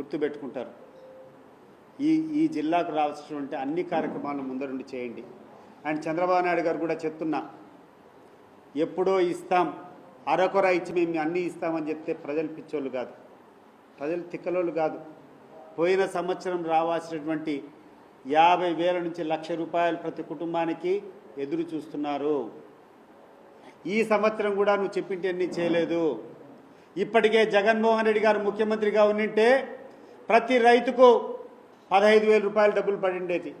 గుర్తుపెట్టుకుంటారు. ఈ ఈ జిల్లాకు రావాల్సినటువంటి అన్ని కార్యక్రమాలను ముందరుండి చేయండి. అండ్ చంద్రబాబు నాయుడు గారు కూడా చెప్తున్నా ఎప్పుడో ఇస్తాం అరకొర ఇచ్చి మేము అన్నీ ఇస్తామని చెప్తే ప్రజలు పిచ్చోళ్ళు కాదు. ప్రజలు తిక్కలోళ్ళు కాదు. పోయిన సంవత్సరం రావాల్సినటువంటి యాభై వేల నుంచి లక్ష రూపాయలు ప్రతి కుటుంబానికి ఎదురు చూస్తున్నారు. ఈ సంవత్సరం కూడా నువ్వు చెప్పింటే అన్నీ చేయలేదు. ఇప్పటికే జగన్మోహన్ రెడ్డి గారు ముఖ్యమంత్రిగా ఉండింటే ప్రతి రైతుకు పదహైదు వేల రూపాయలు డబ్బులు పడిండేది.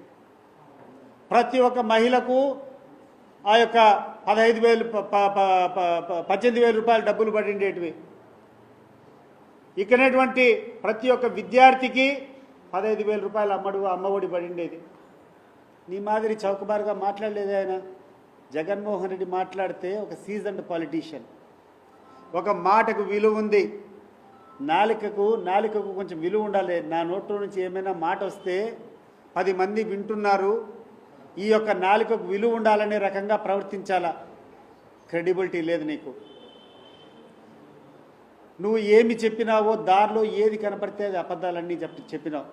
ప్రతి ఒక్క మహిళకు ఆ యొక్క పదహైదు వేలు ప- ప- ప- ప- పద్దెనిమిది వేల రూపాయలు డబ్బులు పడిండేటివి. ఇక్కడటువంటి ప్రతి ఒక్క విద్యార్థికి పదహైదు వేల రూపాయలు అమ్మడు అమ్మఒడి పడిండేది. నీ మాదిరి చౌకబారుగా మాట్లాడలేదు ఆయన. జగన్మోహన్ రెడ్డి మాట్లాడితే ఒక సీజన్డ్ పాలిటీషియన్. ఒక మాటకు విలువ ఉంది. నాలికకు నాలికకు కొంచెం విలువ ఉండాలి. నా నోట్లో నుంచి ఏమైనా మాట వస్తే పది మంది వింటున్నారు. ఈ యొక్క నాలుకకు విలువ ఉండాలనే రకంగా ప్రవర్తించాలా. క్రెడిబిలిటీ లేదు నీకు. నువ్వు ఏమి చెప్పినావో దారిలో ఏది కనపడితే అది అబద్ధాలన్నీ చెప్పి చెప్పినావు.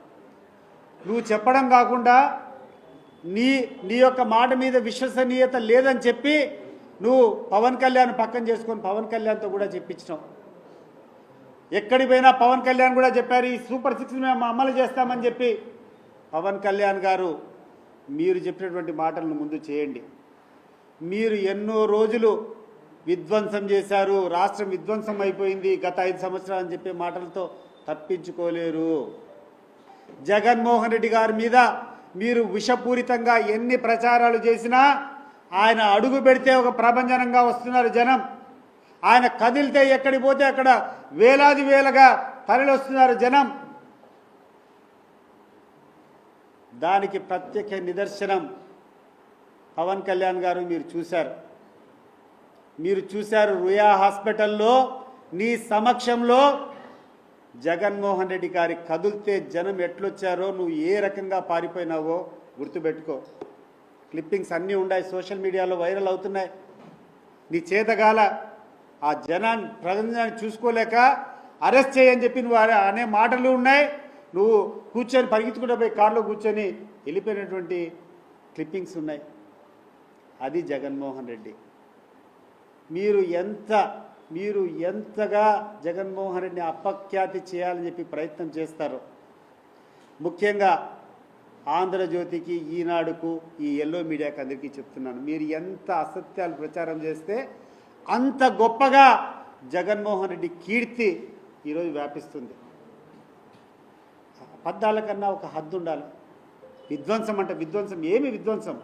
నువ్వు చెప్పడం కాకుండా నీ నీ యొక్క మాట మీద విశ్వసనీయత లేదని చెప్పి నువ్వు పవన్ కళ్యాణ్ పక్కన చేసుకొని పవన్ కళ్యాణ్తో కూడా చెప్పించినావు. ఎక్కడికి పోయినా పవన్ కళ్యాణ్ కూడా చెప్పారు ఈ సూపర్ సిక్స్ మేము అమలు చేస్తామని చెప్పి. పవన్ కళ్యాణ్ గారు మీరు చెప్పినటువంటి మాటలను ముందు చేయండి. మీరు ఎన్నో రోజులు విధ్వంసం చేశారు రాష్ట్రం విధ్వంసం అయిపోయింది గత ఐదు సంవత్సరాలు అని చెప్పే మాటలతో తప్పించుకోలేరు. జగన్మోహన్ రెడ్డి గారి మీద మీరు విషపూరితంగా ఎన్ని ప్రచారాలు చేసినా ఆయన అడుగు పెడితే ఒక ప్రభంజనంగా వస్తున్నారు జనం. ఆయన కదిలితే ఎక్కడికి పోతే అక్కడ వేలాది వేలగా తరలిస్తున్నారు జనం. దానికి ప్రత్యేక నిదర్శనం పవన్ కళ్యాణ్ గారు మీరు చూశారు. మీరు చూశారు రుయా హాస్పిటల్లో నీ సమక్షంలో జగన్మోహన్ రెడ్డి గారి కదిలితే జనం ఎట్లొచ్చారో నువ్వు ఏ రకంగా పారిపోయినావో గుర్తుపెట్టుకో. క్లిప్పింగ్స్ అన్నీ ఉన్నాయి సోషల్ మీడియాలో వైరల్ అవుతున్నాయి. నీ చేతగాల ఆ జనాన్ని ప్రజాన్ని చూసుకోలేక అరెస్ట్ చేయని చెప్పి నువ్వు అనే- మాటలు ఉన్నాయి. నువ్వు కూర్చొని పరిగెత్తుకుంటే పోయి కారులో కూర్చొని వెళ్ళిపోయినటువంటి క్లిప్పింగ్స్ ఉన్నాయి. అది జగన్మోహన్ రెడ్డి. మీరు ఎంత మీరు ఎంతగా జగన్మోహన్ రెడ్డిని అపఖ్యాతి చేయాలని చెప్పి ప్రయత్నం చేస్తారు. ముఖ్యంగా ఆంధ్రజ్యోతికి ఈనాడుకు ఈ ఎల్లో మీడియాకి అందరికీ చెప్తున్నాను. మీరు ఎంత అసత్యాలు ప్రచారం చేస్తే అంత గొప్పగా జగన్మోహన్ రెడ్డి కీర్తి ఈరోజు వ్యాపిస్తుంది. అబద్ధాల కన్నా ఒక హద్దు ఉండాలి విధ్వంసం అంటే విధ్వంసం. ఏమి విధ్వంసం?